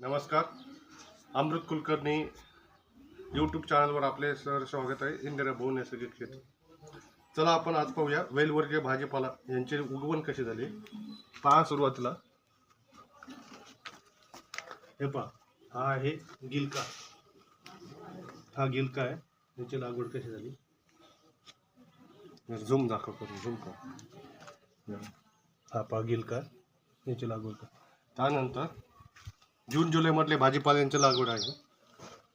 नमस्कार. अमृत कुलकर्णी यूट्यूब चॅनलवर आपले सर स्वागत आहे. इंदिरा भाऊ नैसर्गिक शेती. चला आपण आज पाहूया वेलवर्गीय भाजीपाला यांचे उगवण कसे झाले? पहा सुरुवातीला. हे पहा हा आहे गिलका. हा गिलका आहे. याची लागवड कशी झाली? झूम दाखव करून झूम कर हा पहा गिलका. याची लागवड कर त्यानंतर जून जुलैमधले भाजीपाल्यांची लागवड आहे.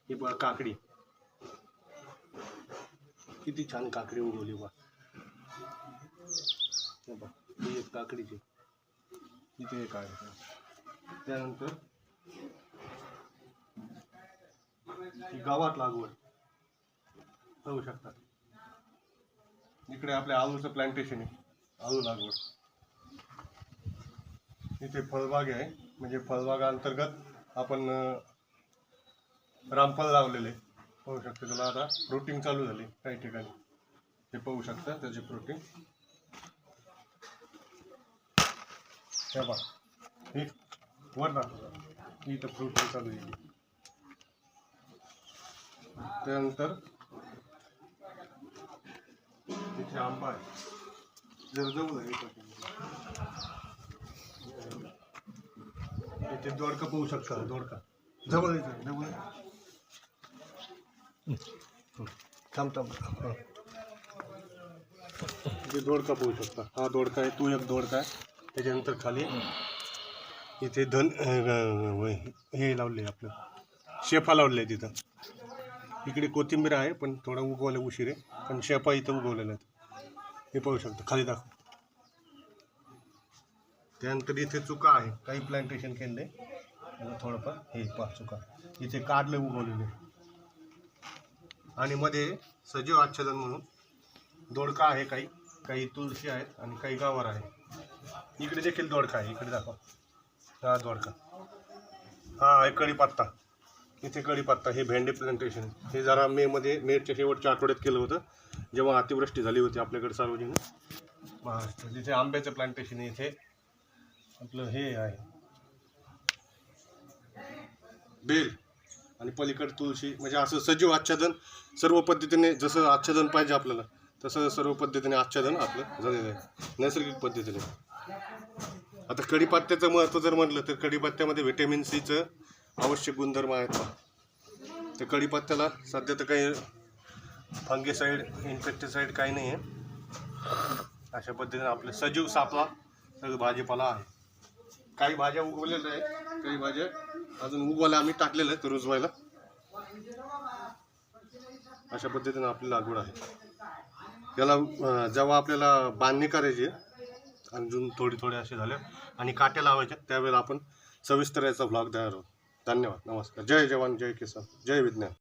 ही बघा काकडी. किती छान काकडी उगवली बा ही एक काकडीची. इथे एक आहे. त्यानंतर ही गावात लागवड. होऊ शकतात इकडे आपल्या आळूचं प्लांटेशन आहे. आळू लागवड. इथे फळबाग आहे. म्हणजे फळबागा अंतर्गत आपण रामफळ लावलेले पाहू शकता. त्याला आता प्रोटीन चालू झाली काही ठिकाणी. हे पाहू शकता त्याचे प्रोटीन हे बघा. हे वर ही इथं प्रोटीन चालू आहे त्यानंतर तिथे आंबा आहे. जर जवळ आहे दोडका जवळ येतो जवळ थांब थांब हं. दोडका पाहू शकता हा दोडका आहे तू एक दोडका आहे त्याच्यानंतर खाली इथे धन हे लावले आपलं शेफा लावले तिथं इकडे कोथिंबीर आहे पण थोडा उगवायला उशीर आहे पण शेफा इथं उगवलेला आहे हे पाहू शकता, खाली दाखव त्यानंतर इथे चुका आहे. काही प्लांटेशन केले थोडंफार हे पा चुका. इथे कारले उगवलेले आणि मध्ये सजीव आच्छादन म्हणून दोडका आहे काही. काही तुळशी आहेत आणि काही गावार आहे. इकडे देखील दोडका आहे. इकडे दाखव. हा दोडका. हा आहे कढीपत्ता इथे कढीपत्ता हे भेंडी प्लांटेशन हे जरा मेमध्ये मेच्या शेवटच्या आठवड्यात केलं होतं. जेव्हा अतिवृष्टी झाली होती आपल्याकडे सार्वजनिक. महाराष्ट्र. जिथे आंब्याचं प्लांटेशन आहे इथे आपलं हे आहे. बेल. आणि पलीकड तुळशी म्हणजे असं सजीव आच्छादन सर्व पद्धतीने जसं आच्छादन पाहिजे आपल्याला तसं सर्व पद्धतीने आच्छादन आपलं झालेलं आहे. नैसर्गिक पद्धतीने. आता कढीपत्त्याचं महत्त्व जर म्हटलं तर कढीपत्त्यामध्ये व्हिटॅमिन सीचं आवश्यक गुणधर्म आहेत तर कढीपत्त्याला सध्या तर काही फंगेसाईड इन्फेक्टिसाईड काही नाही आहे अशा पद्धतीने आपलं सजीव सापळा सगळं भाजीपाला आहे. काही भाज्या उगवलेल्या आहेत काही भाज्या अजून उगवायला आम्ही टाकलेल्या आहेत रुजवायला. अशा पद्धतीनं आपली लागवड आहे. याला जेव्हा आपल्याला बांधणी करायची आहे, अजून थोडी थोडे असे झाले आणि काट्या लावायच्या त्यावेळेला आपण सविस्तर याचा ब्लॉग तयार आहोत धन्यवाद. नमस्कार. जय जवान जय किसान. जय विज्ञान.